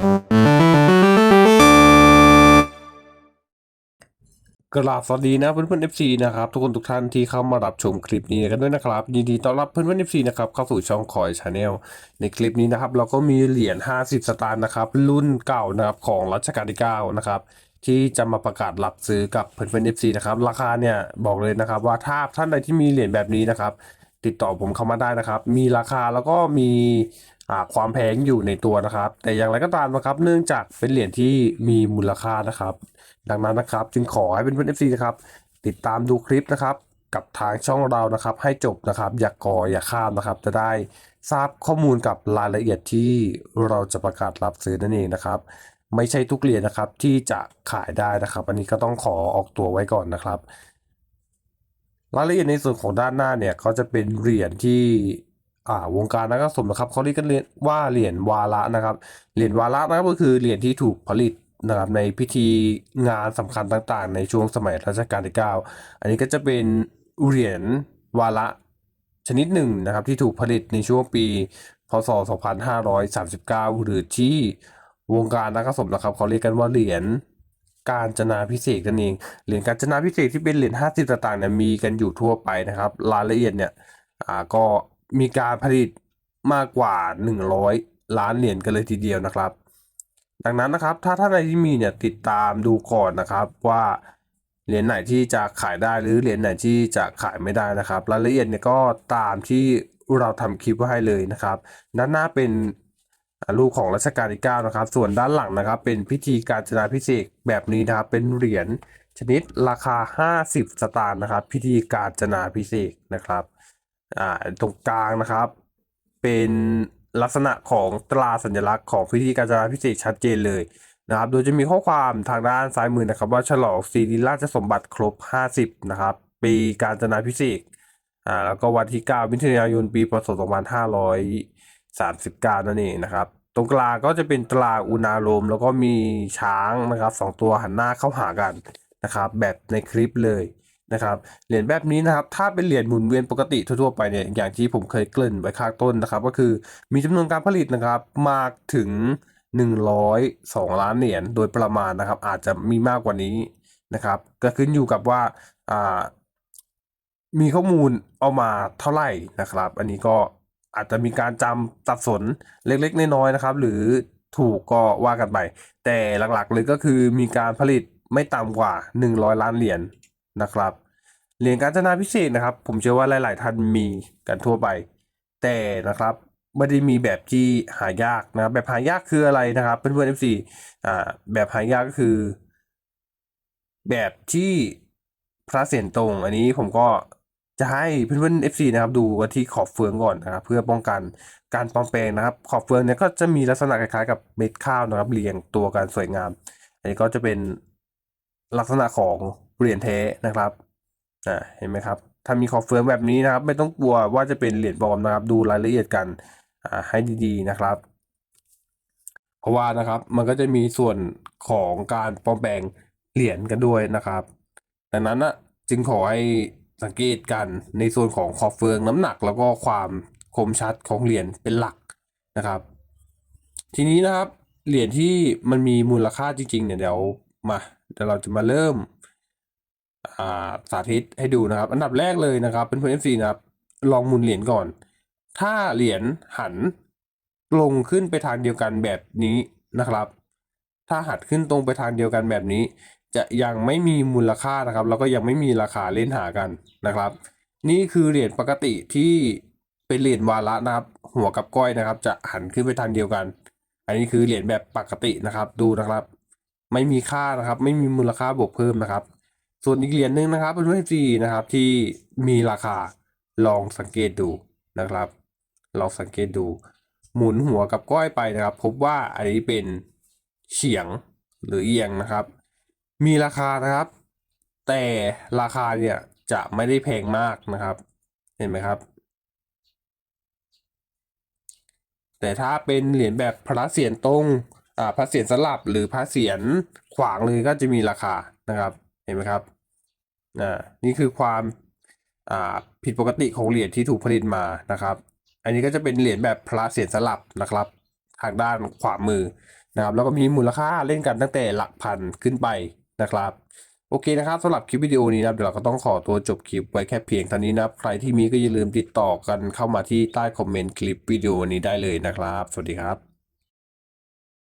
กราบสวัสดีนะเพื่อนเพื่อน FC นะครับทุกคนทุกท่านที่เข้ามารับชมคลิปนี้กันด้วยนะครับยินดีต้อนรับเพื่อนเพื่อน FC นะครับเข้าสู่ช่องคอยชาแนลในคลิปนี้นะครับเราก็มีเหรียญ 50 สตางค์นะครับรุ่นเก่านะครับของรัชกาลที่9นะครับที่จะมาประกาศรับซื้อกับเพื่อนเพื่อน FC นะครับราคาเนี่ยบอกเลยนะครับว่าถ้าท่านใดที่มีเหรียญแบบนี้นะครับติดต่อผมเข้ามาได้นะครับ มีราคาแล้วก็มี ความแพงอยู่ในตัวนะครับ แต่อย่างไรก็ตามนะครับ เนื่องจากเป็นเหรียญที่มีมูลค่านะครับ ดังนั้นนะครับ จึงขอให้เป็นเพื่อน FC นะครับ ติดตามดูคลิปนะครับ กับทางช่องเรานะครับ ให้จบนะครับ อย่ากก่ออย่าข้ามนะครับ จะได้ทราบข้อมูลกับรายละเอียดที่เราจะประกาศรับซื้อนั่นเองนะครับ ไม่ใช่ทุกเหรียญนะครับที่จะขายได้นะครับ อันนี้ก็ต้องขอออกตัวไว้ก่อนนะครับ รายละเอียดในส่วนของด้านหน้าเนี่ยเขาจะเป็นเหรียญที่ อ่าวงการนักสะสมนะครับเขาเรียกกันว่าเหรียญวาระนะครับ เหรียญวาระนะครับก็คือเหรียญที่ถูกผลิตนะครับในพิธีงานสำคัญต่างๆ ในช่วงสมัยรัชกาลที่ 9 อันนี้ก็จะเป็นเหรียญวาระชนิดหนึ่งนะครับที่ถูกผลิตในช่วงปี พศ 2539 หรือที่วงการนักสะสมนะครับเขาเรียกกันว่าเหรียญการจนาพิเศษกนั่นเอง เหรียญการจนาพิเศษที่เป็นเหรียญ50ต่างๆเนี่ยมีกันอยู่ทั่วไปนะครับ รายละเอียดเนี่ยอ่าก็ มีการผลิตมากกว่า 100 ล้านเหรียญกันเลยทีเดียวนะครับ ดังนั้นนะครับถ้าท่านใดที่มีเนี่ยติดตามดูก่อนนะครับว่าเหรียญไหนที่จะขายได้หรือเหรียญไหนที่จะขายไม่ได้นะครับรายละเอียดเนี่ยก็ตามที่เราทำคลิปไว้ให้เลยนะครับ ด้านหน้าเป็นรูปของรัชกาลที่9นะครับ ส่วนด้านหลังนะครับ เป็นพิธีการจนาพิเศษแบบนี้นะครับ เป็นเหรียญชนิดราคา 50 สตางค์นะครับ พิธีการจนาพิเศษนะครับ อ่าตรงกลางนะครับ เป็นลักษณะของตราสัญลักษณ์ของพิธีการจนาพิเศษชัดเจนเลยนะครับ โดยจะมีข้อความทางด้านซ้ายมือนะครับ ว่าฉลองสิริราชสมบัติครบ 50 นะครับ ปีการจนาพิเศษอ่าแล้วก็วันที่9มิถุนายนปีพศ2539 นั่นเองนะครับ ตรงกลางก็จะเป็นตราอุณาโลม แล้วก็มีช้างนะครับสองตัวหันหน้าเข้าหากันนะครับ แบบในคลิปเลย นะครับเหรียญแบบนี้นะครับถ้าเป็นเหรียญหมุนเวียนปกติทั่วๆไปเนี่ยอย่างที่ผมเคยเกริ่นไว้ข้างต้นนะครับ ก็คือมีจำนวนการผลิตนะครับมากถึง 102 ล้านเหรียญโดยประมาณนะครับ อาจจะมีมากกว่านี้นะครับ ก็ขึ้นอยู่กับว่าอ่ามีข้อมูลเอามาเท่าไหร่นะครับ อันนี้ก็อาจจะมีการจำสับสนเล็กๆน้อยๆนะครับ หรือถูกก็ว่ากันไป แต่หลักๆเลยก็คือมีการผลิตไม่ต่ำกว่า 100 ล้านเหรียญ นะครับเหรียญการจนาพิเศษนะครับ ผมเชื่อว่าหลาย ๆ ท่านมีกันทั่วไป แต่นะครับไม่ได้มีแบบที่หายากนะครับแบบหายากคืออะไรนะครับ เพื่อนๆ FC อ่าแบบหายากก็คือ แบบที่พระเศียรตรง อันนี้ผมก็จะให้เพื่อนๆ FC นะครับ ดูกันที่ขอบเฟืองก่อนนะครับ เพื่อป้องกันการปลอมแปลงนะครับ ขอบเฟืองเนี่ยก็จะมีลักษณะคล้ายๆกับเม็ดข้าวนะครับเรียงตัวกันสวยงาม อันนี้ก็จะเป็น ลักษณะของเหรียญแท้นะครับอ่าเห็นไหมครับ ถ้ามีขอบเฟืองแบบนี้นะครับ ไม่ต้องกลัวว่าจะเป็นเหรียญปลอมนะครับ ดูรายละเอียดกันอ่าให้ดีๆนะครับ เพราะว่านะครับมันก็จะมีส่วนของการปลอมแปลงเหรียญกันด้วยนะครับดังนั้นนะจึงขอให้สังเกตกันในส่วนของขอบเฟืองน้ำหนักแล้วก็ความคมชัดของเหรียญเป็นหลักนะครับ ทีนี้นะครับเหรียญที่มันมีมูลค่าจริงๆเนี่ยเดี๋ยว มาเดี๋ยวเราจะมาเริ่มอ่าสาธิตให้ดูนะครับ อันดับแรกเลยนะครับเป็นเพื่อนเอฟซีนะครับ ลองหมุนเหรียญก่อน ถ้าเหรียญหันลงขึ้นไปทางเดียวกันแบบนี้นะครับ ถ้าหันขึ้นตรงไปทางเดียวกันแบบนี้ จะยังไม่มีมูลค่านะครับ แล้วก็ยังไม่มีราคาเล่นหากันนะครับ นี่คือเหรียญปกติที่เป็นเหรียญวาระนะครับ หัวกับก้อยนะครับ จะหันขึ้นไปทางเดียวกัน อันนี้คือเหรียญแบบปกตินะครับ ดูนะครับ ไม่มีค่านะครับ ไม่มีมูลค่าบวกเพิ่มนะครับ ส่วนอีกเหรียญหนึ่งนะครับเป็นเพื่อนจีนะครับที่มีราคาลองสังเกตดูนะครับลองสังเกตดู หมุนหัวกับก้อยไปนะครับ พบว่าอันนี้เป็นเฉียงหรือเอียงนะครับ มีราคานะครับ แต่ราคาเนี่ยจะไม่ได้แพงมากนะครับ เห็นไหมครับ แต่ถ้าเป็นเหรียญแบบพระเศียรตรง พระเศียรสลับหรือพระเศียรขวางเลยก็จะมีราคานะครับเห็นไหมครับอ่านี่คือความอ่าผิดปกติของเหรียญที่ถูกผลิตมานะครับ อันนี้ก็จะเป็นเหรียญแบบพระเศียรสลับนะครับ ทางด้านขวามือนะครับ แล้วก็มีมูลค่าเล่นกันตั้งแต่หลักพันขึ้นไปนะครับโอเคนะครับสำหรับคลิปวิดีโอนี้นะเดี๋ยวเราก็ต้องขอตัวจบคลิปไว้แค่เพียงเท่านี้นะใครที่มีก็อย่าลืมติดต่อกันเข้ามาที่ใต้คอมเมนต์คลิปวิดีโอนี้ได้เลยนะครับ สวัสดีครับ